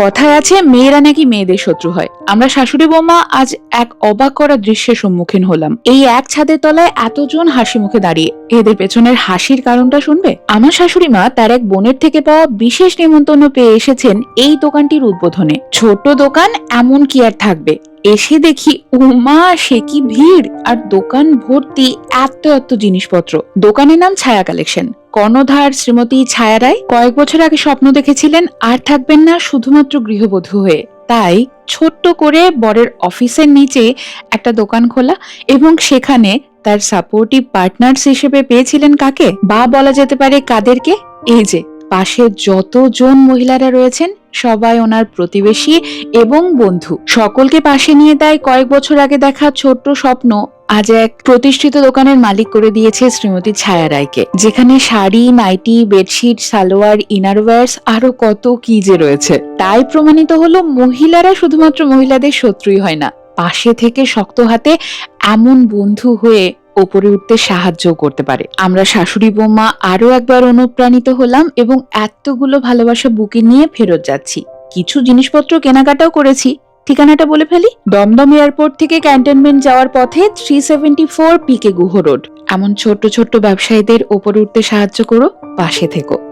কথায় আছে, মেয়েরা নাকি মেয়েদের শত্রু হয়। আমরা শাশুড়ি বৌমা আজ এক অবাক করা দৃশ্যের সম্মুখীন হলাম। এই এক ছাদের তলায় এতজন হাসি মুখে দাঁড়িয়ে। এদের পেছনের হাসির কারণটা শুনবে? আমার শাশুড়ি মা তার এক বোনের থেকে পাওয়া বিশেষ নিমন্ত্রণ পেয়ে এসেছেন এই দোকানটির উদ্বোধনে। ছোট দোকান এমন কি আর থাকবে? এসে দেখি, উমা, সে কি ভিড়? আর দোকান ভর্তি এত এত জিনিসপত্র। দোকানের নাম ছায়া কালেকশন। কর্ণধার শ্রীমতী ছায়া রায় কয়েক বছর আগে স্বপ্ন দেখেছিলেন, আর থাকবেন না শুধুমাত্র গৃহবধূ হয়ে। তাই ছোট্ট করে বরের অফিসের নিচে একটা দোকান খোলা এবং সেখানে তার সাপোর্টিভ পার্টনার্স হিসেবে পেয়েছিলেন কাকে? বা বলা যেতে পারে কাদেরকে? এই যে পাশে যতজন মহিলারা রয়েছেন, সবাই ওনার প্রতিবেশী এবং বন্ধু। সকলকে পাশে নিয়ে তাই কয়েক বছর আগে দেখা ছোট্ট স্বপ্ন আজ এক প্রতিষ্ঠিত দোকানের মালিক করে দিয়েছে শ্রীমতী ছায়া রায়কে। যেখানে sari, nightie, bedsheet, salwar, innerwears আরও কত কি যে রয়েছে। তাই প্রমাণিত হলো মহিলারা শুধুমাত্র মহিলাদের শত্রুই হয় না। পাশে থেকে শক্ত হাতে এমন বন্ধু হয়ে ওপরে উঠতে সাহায্য করতে পারে। আমরা শাশুড়ি বৌমা আরও একবার অনুপ্রাণিত হলাম এবং এতগুলো ভালোবাসা বুকে নিয়ে ফেরত যাচ্ছি। কিছু জিনিসপত্র কেনাকাটাও করেছি। ঠিকানাটা বলে ফেলি। দমদম এয়ারপোর্ট থেকে ক্যান্টনমেন্ট যাওয়ার পথে three seventy four PK Guha road. এমন ছোট্ট ছোট্ট ব্যবসায়ীদের ওপরে উঠতে সাহায্য করো, পাশে থেকো।